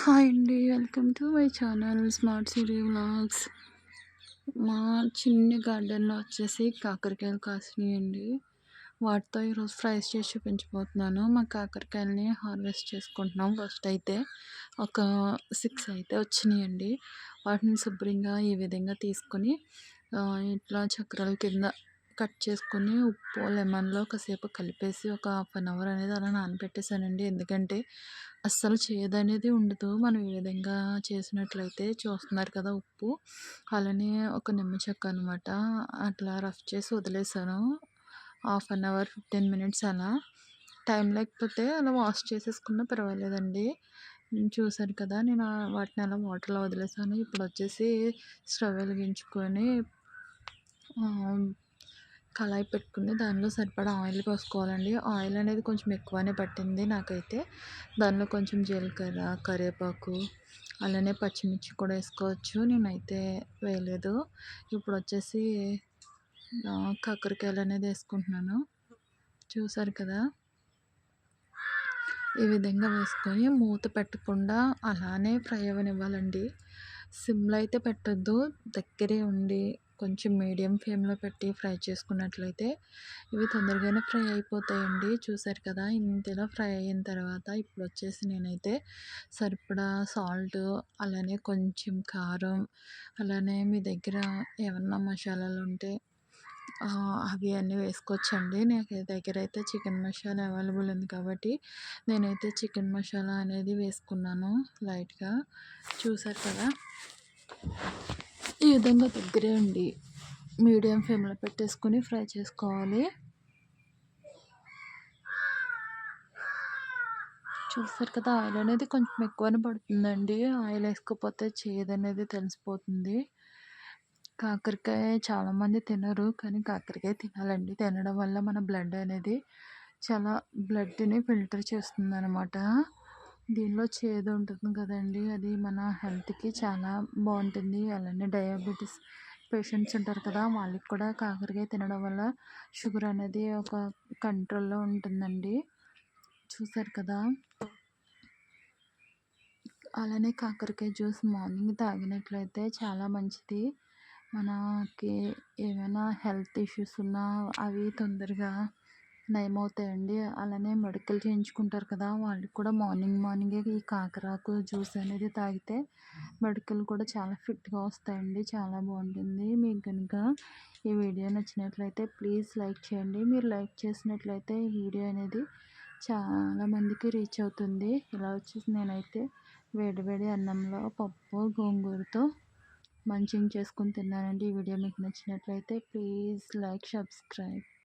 Hi అండి. Welcome to my channel smart city vlogs. మా చిన్న గార్డెన్లో వచ్చేసి కాకరకాయలు కాసినాయండి. వాటితో ఈరోజు ఫ్రైస్ చేసి చూపించబోతున్నాను. మా కాకరకాయలని హార్వెస్ట్ చేసుకుంటున్నాం. ఫస్ట్ అయితే ఒక సిక్స్ అయితే వచ్చినాయండి. వాటిని శుభ్రంగా ఈ విధంగా తీసుకొని ఇట్లా చక్రాల కింద కట్ చేసుకొని ఉప్పు లెమన్లో కాసేపు కలిపేసి ఒక హాఫ్ అన్ అవర్ అనేది అలా నానబెట్టేసానండి. ఎందుకంటే అస్సలు చేదు అనేది ఉండదు. మనం ఈ విధంగా చేసినట్లయితే చూస్తున్నారు కదా ఉప్పు. అలానే ఒక నిమ్మ చెక్క అనమాట అట్లా రఫ్ చేసి వదిలేసాను. Half an hour fifteen minutes అలా. టైం లేకపోతే అలా వాష్ చేసేసుకున్నా పర్వాలేదండి. చూసారు కదా నేను వాటిని అలా వాటర్లో వదిలేసాను. ఇప్పుడు వచ్చేసి స్టవ్ వెలిగించుకొని కళాయి పెట్టుకుని దానిలో సరిపడా ఆయిల్ పోసుకోవాలండి. ఆయిల్ అనేది కొంచెం ఎక్కువనే పట్టింది నాకైతే. దానిలో కొంచెం జీలకర్ర కరివేపాకు అలానే పచ్చిమిర్చి కూడా వేసుకోవచ్చు. నేనైతే వేయలేదు. ఇప్పుడు వచ్చేసి కాకరకాయలు అనేది వేసుకుంటున్నాను. చూసారు కదా? ఈ విధంగా వేసుకొని మూత పెట్టకుండా అలానే ఫ్రై అవనివ్వాలండి సిమ్లో అయితే పెట్టద్దు. దగ్గరే ఉండి కొంచెం మీడియం ఫ్లేమ్లో పెట్టి ఫ్రై చేసుకున్నట్లయితే ఇవి తొందరగానే ఫ్రై అయిపోతాయండి. చూసారు కదా ఇంతలో ఫ్రై అయిన తర్వాత ఇప్పుడు వచ్చేసి నేనైతే సరిపడా సాల్ట్ అలానే కొంచెం కారం అలానే మీ దగ్గర ఏమన్నా మసాలాలు ఉంటే అవి అన్నీ వేసుకోవచ్చండి. నాకు దగ్గర అయితే చికెన్ మసాలా అవైలబుల్ ఉంది కాబట్టి నేనైతే చికెన్ మసాలా అనేది వేసుకున్నాను లైట్గా. చూసారు కదా? ఈ విధంగా దగ్గరే అండి మీడియం ఫ్లేమ్లో పెట్టేసుకొని ఫ్రై చేసుకోవాలి. చూస్తారు కదా ఆయిల్ అనేది కొంచెం ఎక్కువనే పడుతుందండి. ఆయిల్ వేసుకోకపోతే చేదు అనేది తెలిసిపోతుంది. కాకరకాయ చాలామంది తినరు కానీ కాకరకాయ తినాలండి. తినడం వల్ల మన బ్లడ్ అనేది చాలా బ్లడ్ని ఫిల్టర్ చేస్తుంది అనమాట దీనిలో చేదు ఉంటుంది కదండి. అది మన హెల్త్కి చాలా బాగుంటుంది అలానే డయాబెటీస్ పేషెంట్స్ ఉంటారు కదా వాళ్ళకి కూడా కాకరకాయ తినడం వల్ల షుగర్ అనేది ఒక కంట్రోల్లో ఉంటుందండి. చూసారు కదా. అలానే కాకరకాయ జ్యూస్ మార్నింగ్ తాగినట్లయితే చాలా మంచిది. మనకి ఏమైనా హెల్త్ ఇష్యూస్ ఉన్నా అవి తొందరగా నయమవుతాయండి అలానే మెడికల్ చేయించుకుంటారు కదా వాళ్ళకి కూడా మార్నింగ్ మార్నింగే ఈ కాకరాకు జ్యూస్ అనేది తాగితే మెడికల్ కూడా చాలా ఫిట్గా వస్తాయండి చాలా బాగుంటుంది. మీకు కనుక ఈ వీడియో నచ్చినట్లయితే ప్లీజ్ లైక్ చేయండి. మీరు లైక్ చేసినట్లయితే ఈ వీడియో అనేది చాలామందికి రీచ్ అవుతుంది. ఇలా వచ్చేసి నేనైతే వేడివేడి అన్నంలో పప్పు గోంగూరతో మంచిగా చేసుకుని తిన్నానండి. ఈ వీడియో మీకు నచ్చినట్లయితే ప్లీజ్ లైక్ సబ్స్క్రైబ్.